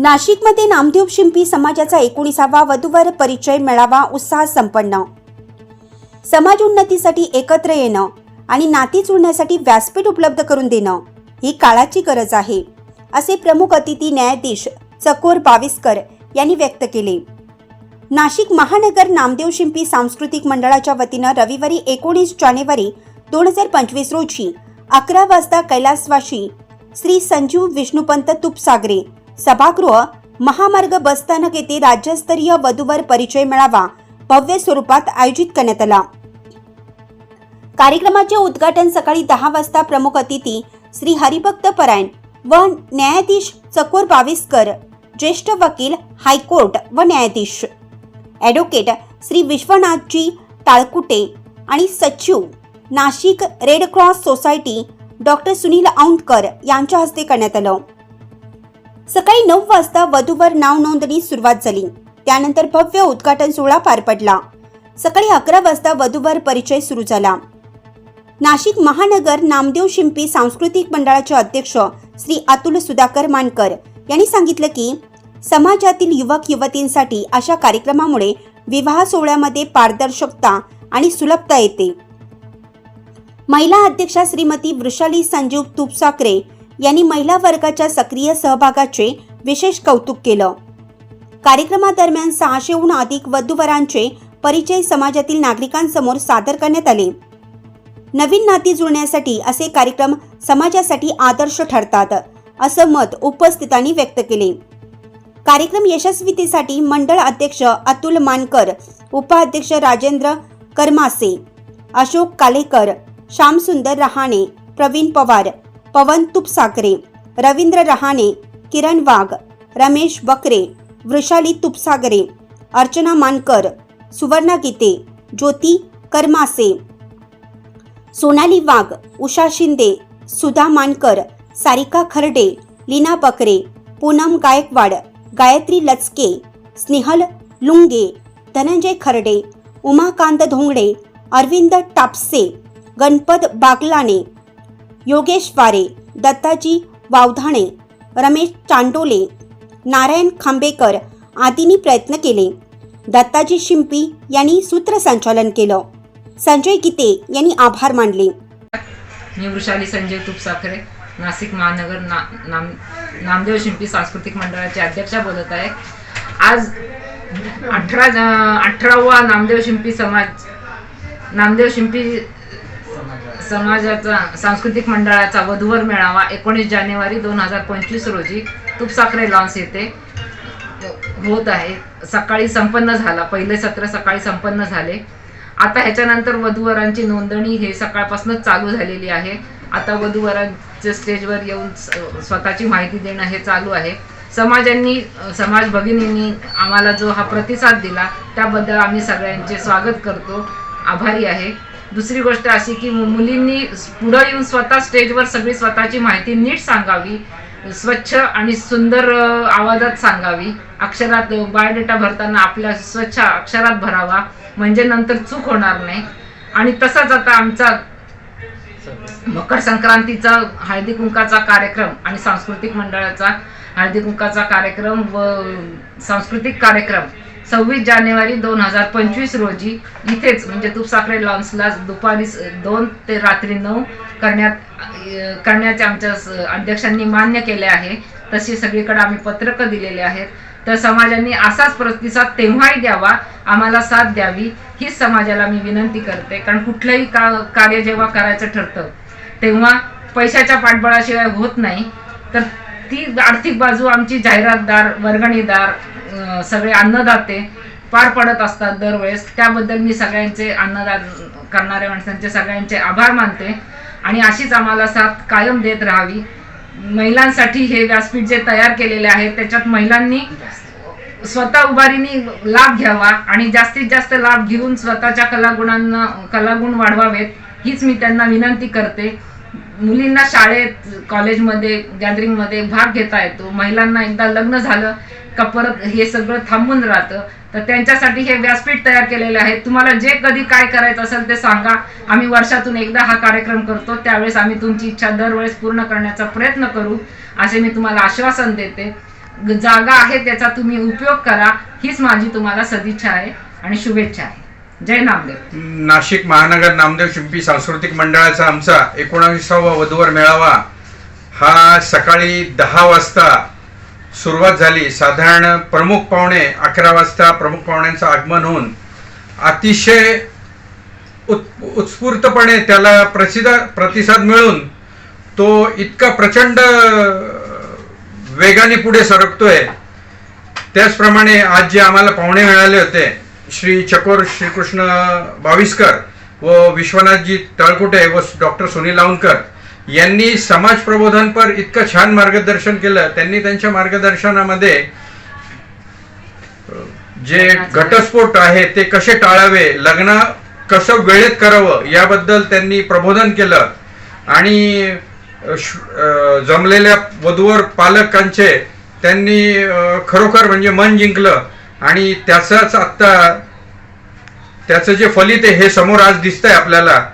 नाशिकमध्ये नामदेव शिंपी समाजाचा एकोणीसावा वधूवर परिचय मेळावा उत्साह संपन्न. समाज उन्नतीसाठी एकत्र येणं आणि नाती जुळण्यासाठी व्यासपीठ उपलब्ध करून देणं ही काळाची गरज आहे असे प्रमुख अतिथी न्यायाधीश चकोर बाविस्कर यांनी व्यक्त केले. नाशिक महानगर नामदेव शिंपी सांस्कृतिक मंडळाच्या वतीनं रविवारी एकोणीस जानेवारी दोन हजार पंचवीस रोजी अकरा वाजता कैलासवाशी श्री संजीव विष्णुपंत तुपसागरे सभागृह महामार्ग बसस्थानक येथे राज्यस्तरीय वधूवर परिचय मेळावा भव्य स्वरूपात आयोजित करण्यात आला. कार्यक्रमाचे उद्घाटन सकाळी दहा वाजता प्रमुख अतिथी श्री हरिभक्त परायण व न्यायाधीश चकोर बावीसकर ज्येष्ठ वकील हायकोर्ट व न्यायाधीश. ॲडव्होकेट श्री विश्वनाथजी टाळकुटे आणि सचिव Nashik red cross society doctor Sunil Auntkar यांच्या हस्ते करण्यात आलं. सकाळी नऊ वाजता वधूवर नाव नोंदणी सुरुवात झाली. त्यानंतर भव्य उद्घाटन सोहळा पार पडला. सकाळी अकरा वाजता वधूवर परिचय सुरू झाला. नाशिक महानगर नामदेव शिंपी सांस्कृतिक मंडळाचे अध्यक्ष श्री अतुल सुधाकर मानकर यांनी सांगितलं की समाजातील युवक युवतींसाठी अशा कार्यक्रमामुळे विवाह सोहळ्यामध्ये पारदर्शकता आणि सुलभता येते. महिला अध्यक्षा श्रीमती वृषाली संजीव तुपसाकरे यांनी महिला वर्गाच्या सक्रिय सहभागाचे विशेष कौतुक केलं. कार्यक्रमादरम्यान सहाशेहून अधिक वधूवरांचे परिचय समाजातील नागरिकांसमोर सादर करण्यात आले. नवीन नाती जुळण्यासाठी असे कार्यक्रम समाजासाठी आदर्श ठरतात असं मत उपस्थितांनी व्यक्त केले. कार्यक्रम यशस्वीतेसाठी मंडळ अध्यक्ष अतुल मानकर उपाध्यक्ष राजेंद्र करमासे अशोक कालेकर श्यामसुंदर रहाणे प्रवीण पवार पवन तुपसाकरे रवींद्र रहाणे किरण वाघ रमेश बकरे वृषाली तुपसागरे अर्चना मानकर सुवर्णा गीते ज्योती करमासे. सोनाली वाघ उषा शिंदे सुधा मानकर सारिका खर्डे लीना बकरे पूनम गायकवाड गायत्री लचके स्नेहल लुंगे धनंजय खर्डे उमाकांत धोंगडे अरविंद टापसे गणपत बागलाने योगेश वारे दत्ताजी वावधाणे रमेश चांडोले नारायण खांबेकर आदींनी प्रयत्न केले. दत्ताजी शिंपी यांनी सूत्रसंचालन केलं. संजय गीते यांनी आभार मानले. मी वृषाली संजय तुपसाखरे नाशिक महानगर ना नाम नामदेव शिंपी सांस्कृतिक मंडळाचे अध्यक्षा बोलत आहे. आज अठरा अठरावा नामदेव शिंपी समाज नामदेव शिंपी समाजाचा सांस्कृतिक मंडळाचा वधूवर मेळावा एकोणीस जानेवारी दोन हजार पंचवीस रोजी तुपसाखरे लॉन्स येथे होत आहे. सकाळी संपन्न झाला. पहिले सत्र सकाळी संपन्न झाले. आता ह्याच्यानंतर वधूवरांची नोंदणी हे सकाळपासूनच चालू झालेली आहे. आता वधूवरांच्या स्टेजवर येऊन स्वतःची माहिती देणं हे चालू आहे. समाजांनी समाज भगिनींनी आम्हाला जो हा प्रतिसाद दिला त्याबद्दल आम्ही सगळ्यांचे स्वागत करतो. आभारी आहे. दुसरी गोष्ट अशी की मुलींनी पुढं येऊन स्वतः स्टेजवर सगळी स्वतःची माहिती नीट सांगावी स्वच्छ आणि सुंदर आवाजात सांगावी. अक्षरात बायोडेटा भरताना आपल्या स्वच्छ अक्षरात भरावा म्हणजे नंतर चूक होणार नाही. आणि तसाच आता आमचा मकर संक्रांतीचा हळदी कुंकाचा कार्यक्रम आणि सांस्कृतिक मंडळाचा हळदी कुंकाचा कार्यक्रम व सांस्कृतिक कार्यक्रम सव्वीस जानेवारी दोन हजार पंचवीस रोजी इथेच म्हणजे दुपसाखरे लॉन्सला दुपारी दोन ते रात्री नऊ करण्यात करण्याचे आमच्या अध्यक्षांनी मान्य केले आहे. तशी सगळीकडे आम्ही पत्रकं दिलेले आहेत. तर समाजांनी असाच प्रतिसाद तेव्हाही द्यावा आम्हाला साथ द्यावी हीच समाजाला मी विनंती करते. कारण कुठलंही का कार्य जेव्हा करायचं ठरतं तेव्हा पैशाच्या पाठबळाशिवाय होत नाही. तर ती आर्थिक बाजू आमची जाहिरातदार वर्गणीदार सगळे अन्नदाते पार पडत असतात दरवेळेस. त्याबद्दल मी सगळ्यांचे अन्नदान करणाऱ्या माणसांचे सगळ्यांचे आभार मानते. आणि अशीच आम्हाला साथ कायम देत राहावी. महिलांसाठी हे व्यासपीठ जे तयार केलेले आहे त्याच्यात महिलांनी स्वतः उभारीने लाभ घ्यावा आणि जास्तीत जास्त लाभ घेऊन स्वतःच्या कलागुणांना कलागुण वाढवावेत हीच मी त्यांना विनंती करते. मुलींना शाळेत कॉलेजमध्ये गॅदरिंगमध्ये भाग घेता येतो. महिलांना एकदा लग्न झालं का परत हे सगळं थांबून राहतं. तर त्यांच्यासाठी हे व्यासपीठ तयार केलेले आहे. तुम्हाला जे कधी काय करायचं असेल ते सांगा. आम्ही वर्षातून एकदा हा कार्यक्रम करतो. त्यावेळेस आम्ही तुमची इच्छा दरवेळेस पूर्ण करण्याचा प्रयत्न करू असे मी तुम्हाला आश्वासन देते. जागा आहे त्याचा तुम्ही उपयोग करा. हीच माझी तुम्हाला सदिच्छा आहे आणि शुभेच्छा आहे. जय नामदेव. नाशिक महानगर नामदेव शिंपी सांस्कृतिक मंडळाचा आमचा एकोणावीसावा वधूवर मेळावा हा सकाळी दहा वाजता सुरुवात झाली. साधारण प्रमुख पाहुणे अकरा वाजता प्रमुख पाहुण्यांचं आगमन होऊन अतिशय उत् उत्स्फूर्तपणे त्याला प्रसिद्ध प्रतिसाद मिळून तो इतका प्रचंड वेगाने पुढे सरकतोय. त्याचप्रमाणे आज जे आम्हाला पाहुणे मिळाले होते श्री चकोर श्रीकृष्ण बाविस्कर व विश्वनाथजी तळकुटे व डॉक्टर सुनील लावणकर यांनी समाज प्रबोधनपर इतकं छान मार्गदर्शन केलं. त्यांनी त्यांच्या मार्गदर्शनामध्ये जे घटस्फोट आहे ते कसे टाळावे लग्न कसं वेळेत करावं याबद्दल त्यांनी प्रबोधन केलं. आणि जमलेल्या वधूवर पालकांचे त्यांनी खरोखर म्हणजे मन जिंकलं. आणि त्याचाच आत्ता त्याचं जे फलित आहे हे समोर आज दिसतंय आपल्याला.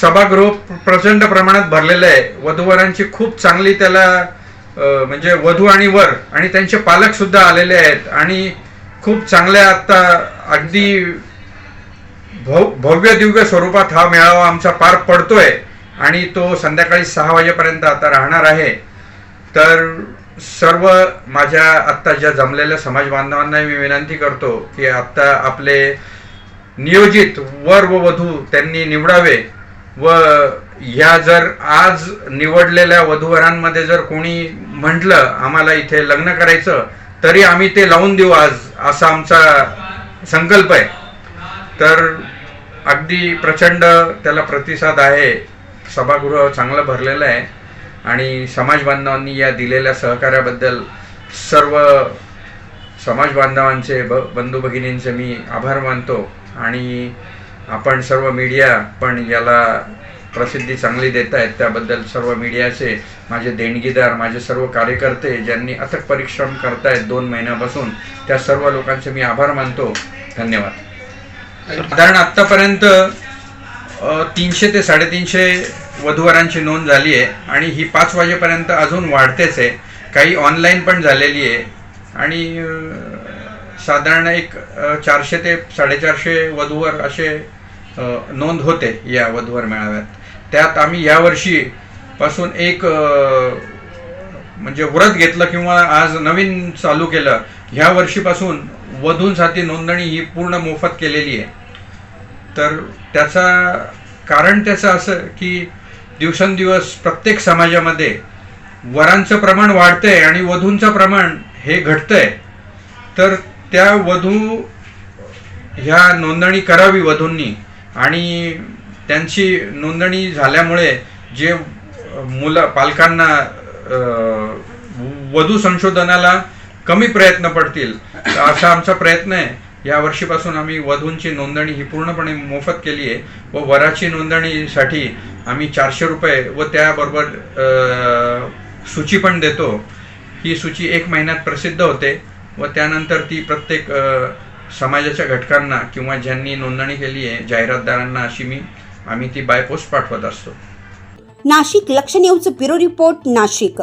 सभागृह प्रचंड प्रमाणात भरलेलं आहे. वधूवरांची खूप चांगली त्याला म्हणजे वधू आणि वर आणि त्यांचे पालक सुद्धा आलेले आहेत. आणि खूप चांगल्या आत्ता अगदी भव- भव्य दिव्य स्वरूपात हा मेळावा आमचा पार पडतोय. आणि तो संध्याकाळी सहा वाजेपर्यंत आता राहणार आहे. तर सर्व माझ्या आत्ता ज्या जमलेल्या समाज बांधवांना मी विनंती करतो की आत्ता आपले नियोजित वर व वधू त्यांनी निवडावे व ह्या जर आज निवडलेल्या वधूवरांमध्ये जर कोणी म्हटलं आम्हाला इथे लग्न करायचं तरी आम्ही ते लावून देऊ आज असा आमचा संकल्प आहे. तर अगदी प्रचंड त्याला प्रतिसाद आहे. सभागृह चांगलं भरलेलं आहे. आणि समाज बांधवांनी या दिलेल्या सहकार्याबद्दल सर्व समाज बांधवांचे ब बंधू भगिनींचे मी आभार मानतो. आणि आपण सर्व मीडिया पण याला प्रसिद्धी चांगली देत आहेत. त्याबद्दल सर्व मीडियाचे माझे देणगीदार माझे सर्व कार्यकर्ते ज्यांनी अथक परिश्रम करतायत दोन महिन्यापासून त्या सर्व लोकांचे मी आभार मानतो. धन्यवाद. साधारण आत्तापर्यंत तीनशे ते साडेतीनशे वधूवरांची नोंद झाली आहे आणि ही पाच वाजेपर्यंत अजून वाढतेच आहे. काही ऑनलाईन पण झालेली आहे. आणि साधारण एक चारशे ते साडेचारशे वधूवर असे नोंद होते या वधूवर मेळाव्यात. त्यात आम्ही यावर्षी पासून एक म्हणजे व्रत घेतलं किंवा आज नवीन चालू केलं ह्या वर्षीपासून वधूंसाठी नोंदणी ही पूर्ण मोफत केलेली आहे. तर त्याचा कारण त्याचं असं की दिवसेंदिवस प्रत्येक समाजामध्ये वरांचं प्रमाण वाढतंय आणि वधूंचं प्रमाण हे घटतंय. तर त्या वधू ह्या नोंदणी करावी वधूंनी. आणि त्यांची नोंदणी झाल्यामुळे जे मुलं पालकांना वधू संशोधनाला कमी प्रयत्न पडतील असा आमचा प्रयत्न आहे. या वर्षीपासून आम्ही वधूंची नोंदणी ही पूर्णपणे मोफत केली आहे व वराची नोंदणीसाठी आम्ही चारशे रुपये व त्याबरोबर सूची पण देतो. ही सूची एक महिन्यात प्रसिद्ध होते व त्यानंतर ती प्रत्येक समाजाच्या घटकांना किंवा ज्यांनी नोंदणी केली आहे जाहिरातदारांना अशी मी आम्ही ती बायपोस्ट पाठवत असतो. नाशिक लक्ष न्यूज ब्युरो रिपोर्ट नाशिक.